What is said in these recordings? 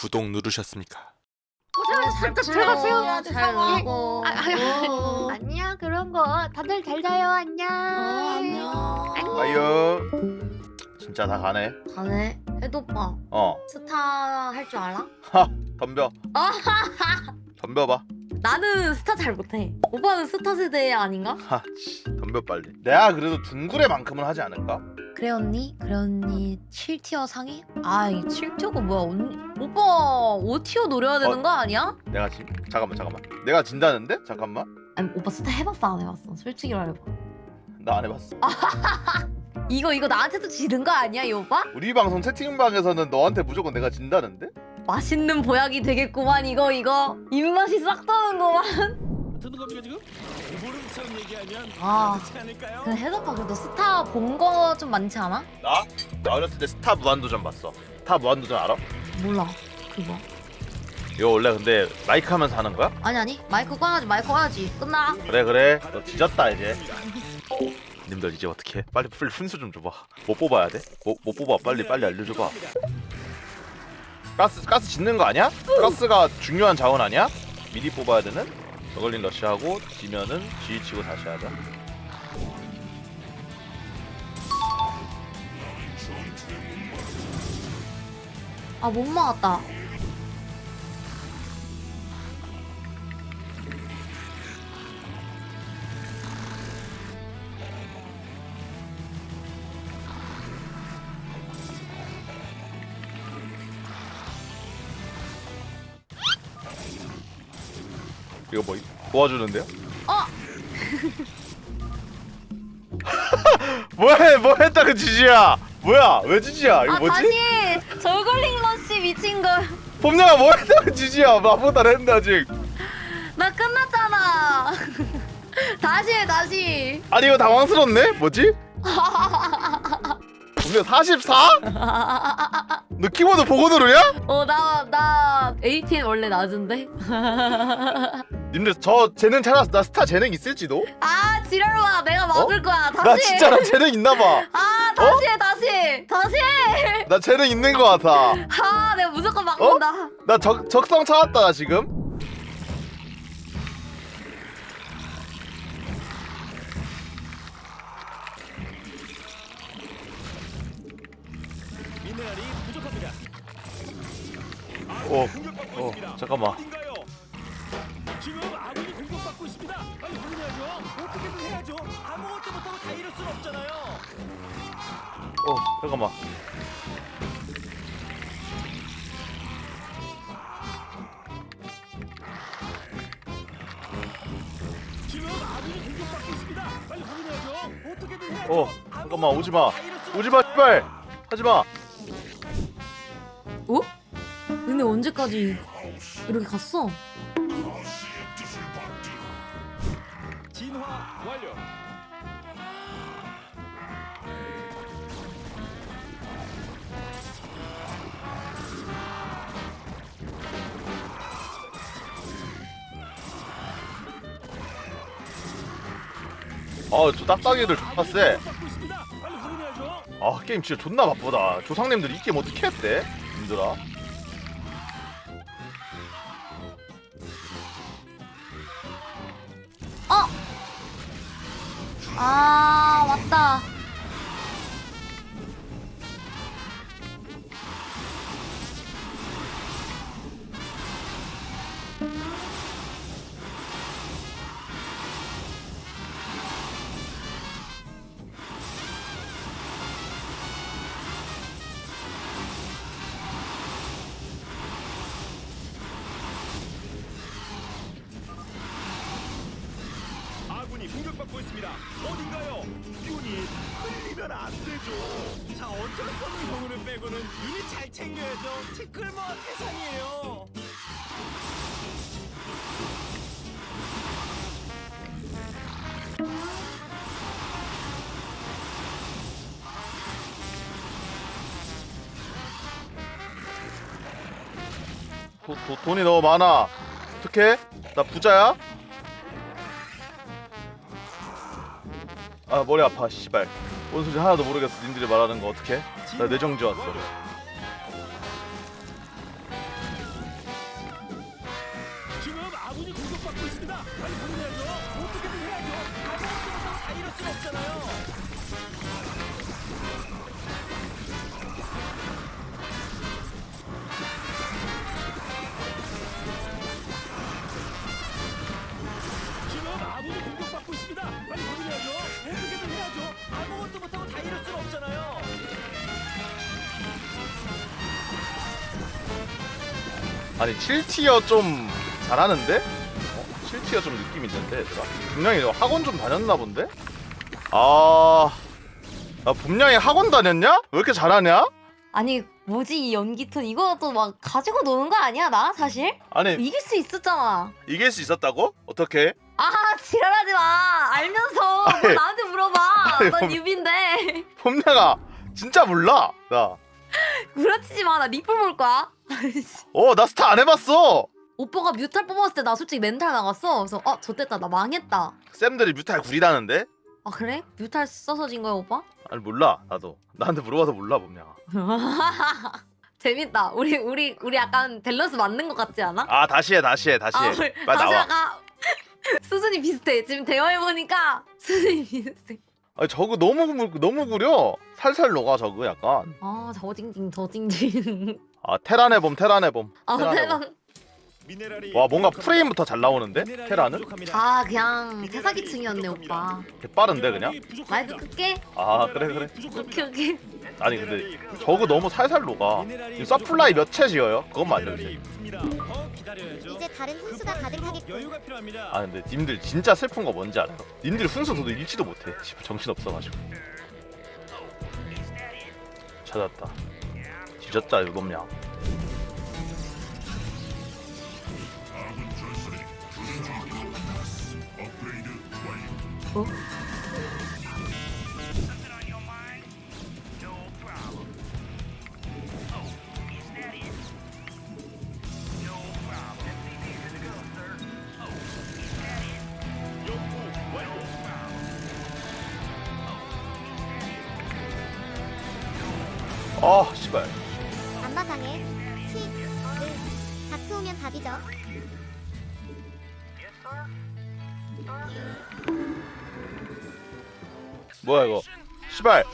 구독 누르셨습니까? 들어가세요. 잘 가고. 아, 아, 아니야 그런 거 다들 잘 자요 안녕. 어, 안녕. 아유 진짜 다 가네 가네. 해도 오빠 어 스타 할 줄 알아? 덤벼 아, 덤벼봐 나는 스타 잘 못해. 오빠는 스타 세대 아닌가? 하 씨 덤벼 빨리 내가 그래도 둥그레만큼은 하지 않을까? 그래 언니? 그래 언니 7티어 상위? 아, 이 7티어가 뭐야? 언니 오빠 5티어 노려야 되는 어. 거 아니야? 내가 진 잠깐만 잠깐만 내가 진다는데? 잠깐만 아니 오빠 스타 해봤어 안 해봤어? 솔직히 말해봐. 나 안 해봤어 이거 이거 나한테도 지는 거 아니야 이 오빠? 우리 방송 채팅방에서는 너한테 무조건 내가 진다는데? 맛있는 보약이 되겠구만 이거 이거 입맛이 싹 도는구만. 듣는 겁니까 지금? 모름처럼 얘기하면 아. 그렇지 않을까요? 근데 해석파 그래도 스타 본 거 좀 많지 않아? 나? 나 어렸을 때 스타 무한도전 봤어 스타 무한도전 알아? 몰라 그거. 이거 원래 근데 마이크 하면서 하는 거야? 아니 아니 마이크 꺼야지 마이크 꺼야지 끝나. 그래 그래 너 뒤졌다 이제 님들 이제 어떻게 해? 빨리 풀 훈수 좀 줘봐 못 뽑아야 돼? 못, 못 뽑아 빨리 빨리 알려줘봐 가스 가스 짓는 거 아니야? 가스가 중요한 자원 아니야? 미리 뽑아야 되는? 저걸린 러시하고 지면은 G 치고 다시 하자 아 못 막았다. 이거 뭐 도와주는데요? 어 뭐해 뭐 했다 그 지지야 뭐야 왜 지지야 이거 아, 뭐지? 다시 저글링 러시 미친 거. 봄냥아 뭐 했다 그 지지야 나보다 했는데 아직 나 끝났잖아. 다시 해 다시. 아니 이거 당황스럽네 뭐지? 봄냥 44? 너 키보드 보고 누르냐? 어나나 APN 원래 낮은데. 님들 저 재능 찾았어 나 스타 재능 있을지도? 아 지랄마 내가 막을 거야 다시. 나 해. 진짜 나 재능 있나봐 아 다시 해 다시 다시 해. 나 재능 있는 거 같아 아 내가 무조건 막는다. 나 적, 적성 찾았다 나 지금 미네랄이 부족합니다. 어, 어. 잠깐만. 어 잠깐만 지금 아군이 공격받고 있습니다. 빨리 확인해야죠. 어떻게든 해야죠. 어 잠깐만 오지마 오지마 씨발 하지마 어? 근데 언제까지 이렇게 갔어? 진화 완료. 아저 딱딱이들 존나. 빨리 확인해야죠. 게임 진짜 존나 바쁘다 조상님들 이 게임 어떻게 했대? 님들아 아 왔다. 있습니다. 어딘가요? 유닛 흘리면 안 되죠. 자 어쩔 수 없는 경우를 빼고는 유닛 잘 챙겨야죠. 티끌모 태산이에요. 도, 도, 돈이 너무 많아 어떡해? 나 부자야? 아 머리 아파 씨발. 뭔 소리 하나도 모르겠어. 님들이 말하는 거 어떻게? 나 뇌정지 왔어 아니 7티어 좀 잘하는데? 어? 7티어 좀 느낌 있는데 얘들아? 분명히 학원 좀 다녔나 본데? 아... 나 분명히 학원 다녔냐? 왜 이렇게 잘하냐? 아니 뭐지 이 연기톤 이것도 막 가지고 노는 거 아니야 나 사실? 아니 이길 수 있었잖아 이길 수 있었다고? 어떻게? 아 지랄하지 마 알면서 뭐 아니, 나한테 물어봐 아니, 난 뭐- 뉴비인데 폼냐가 진짜 몰라 나. 구라치지 마 나 리플 볼 거야 어, 나 스타 안 해봤어. 오빠가 뮤탈 뽑았을 때 나 솔직히 멘탈 나갔어 그래서 어 좋됐다 나 망했다 쌤들이 뮤탈 구리다는데? 아 그래? 뮤탈 써서 진 거야 오빠? 아니 몰라 나도. 나한테 물어봐서 몰라 폼냐가. 재밌다 우리 우리 우리 약간 밸런스 맞는 것 같지 않아? 아 다시 해 다시 해 다시 해. 우리 빨리 다시 나와. 아까 수준이 비슷해 지금 대화해 보니까 수준이 비슷해 아니 저거 너무 구- 너무 구려. 살살 녹아 저거 약간. 아 저징징 저징징 아 테란 해봄 테란 해봄. 아 테란 해봄. 대단 미네랄이 와 뭔가. 프레임부터 잘 나오는데 테란은? 다 그냥 미네랄이 태사기층이었네. 오빠 개 빠른데 그냥? 마이크 끌게 아 그래 그래. 오케이 오케이 아니 근데 저거 너무 살살 녹아. 이 서플라이 몇 채 지어요? 그것만 알려주세요. 이제 다른 훈수가 가득하겠군. 아 근데 님들 진짜 슬픈 거 뭔지 알아요? 님들 훈수 저도 읽지도 못해. 씨발 정신 없어가지고. 찾았다. 뒤졌다 이놈냐. 어? 뭐야 이거? 씨발.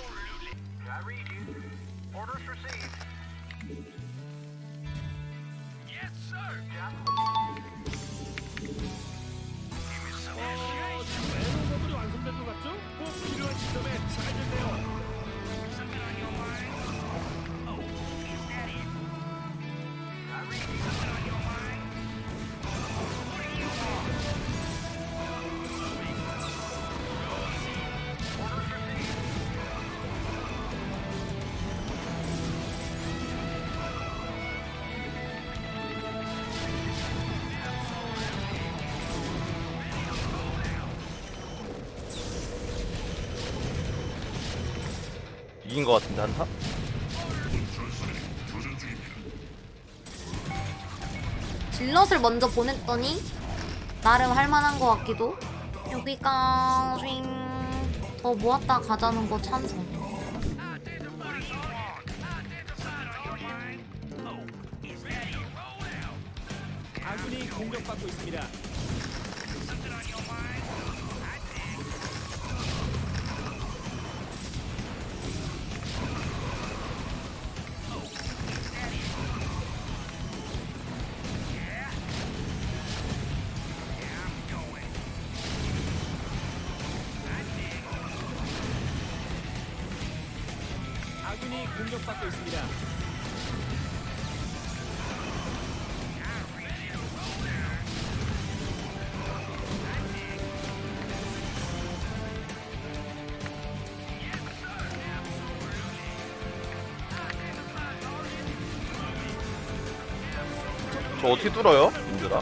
이긴 거 같은데 한타? 질럿을 먼저 보냈더니 나름 할만한 것 같기도 여기가 더 모았다 가자는 거 찬성 공격받고 있습니다. 저 어떻게 뚫어요? 님들아?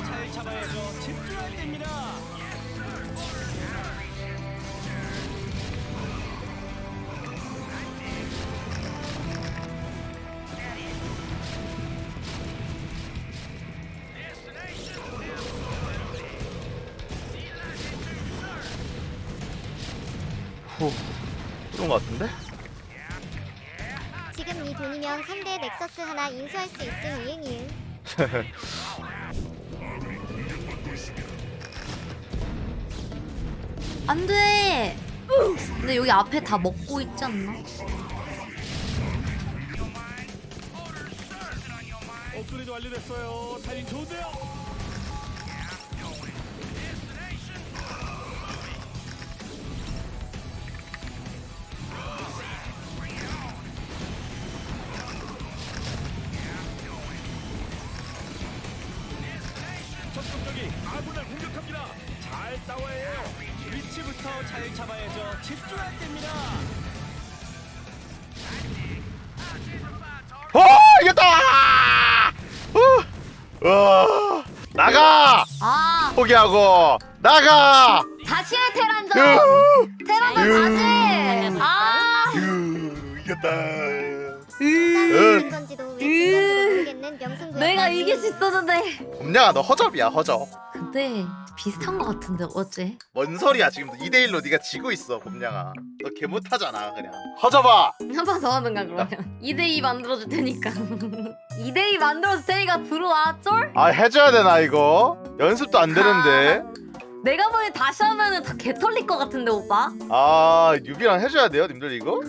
잘 잡아야죠. 집중할 때입니다. 그런 것 같은데? 지금 이 돈이면 3대 넥서스 하나 인수할 수 있을 이응이응. 안 돼! 근데 여기 앞에 다 먹고 있지 않나? 업그레이드 완료됐어요. 타이밍 좋은데요. 포기하고 나가! 다시 해, 테란전! 유! 테란전 유. 다시 해! 아! 유 이겼다. 무슨 건지도 왜 진짜인지도 모르겠는 명승부. 내가 이길 수 있었는데. 봄냥아 너 허접이야 허접. 근데 비슷한 거 같은데 어째? 뭔 소리야 지금 2대1로 네가 지고 있어 봄냥아. 너 개 못하잖아 그냥. 허접아. 한 번 더 하든가 그러면 2대2 만들어줄 테니까 2대2 만들어줄 테니까 들어와 쫄? 아 해줘야 되나 이거? 연습도 안 되는데. 내가 보니 다시 하면은 다 개털릴 것 같은데 오빠? 아 유비랑 해줘야 돼요 님들 이거?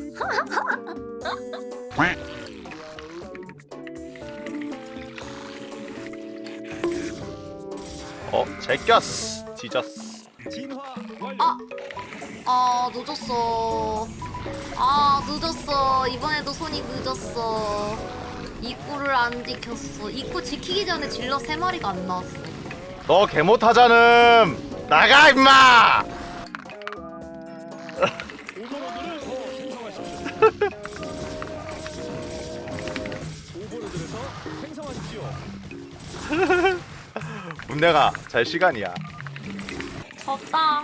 어 제꼈어 뒤졌어 진화 완료. 아! 아 늦었어 아 늦었어 이번에도 손이 늦었어 입구를 안 지켰어 입구 지키기 전에 질러 세 마리가 안 나왔어 너 개 못하자는 나가 임마 오버로드를 더 생성하십시오. 오버로드에서 생성하십시오. 문내가 잘 시간이야. 졌다.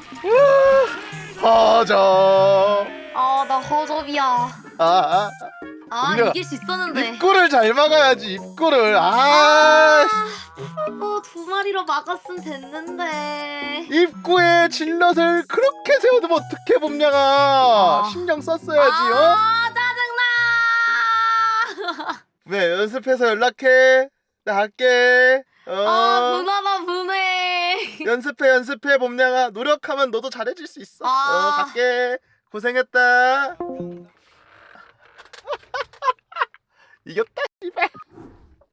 허접 아나 허접이야. 아, 아. 아 이길 수 있었는데. 입구를 잘 막아야지 입구를. 아 어, 두 마리로 막았으면 됐는데. 입구에 질럿을 그렇게 세워두면 어떡해 봄냥아. 아. 신경 썼어야지 어? 아 짜증나! 왜 연습해서 연락해. 나 할게 어. 아 분하다 분해. 연습해 연습해 봄냥아. 노력하면 너도 잘해질 수 있어. 아. 어 갈게. 고생했다. 이겼다 이발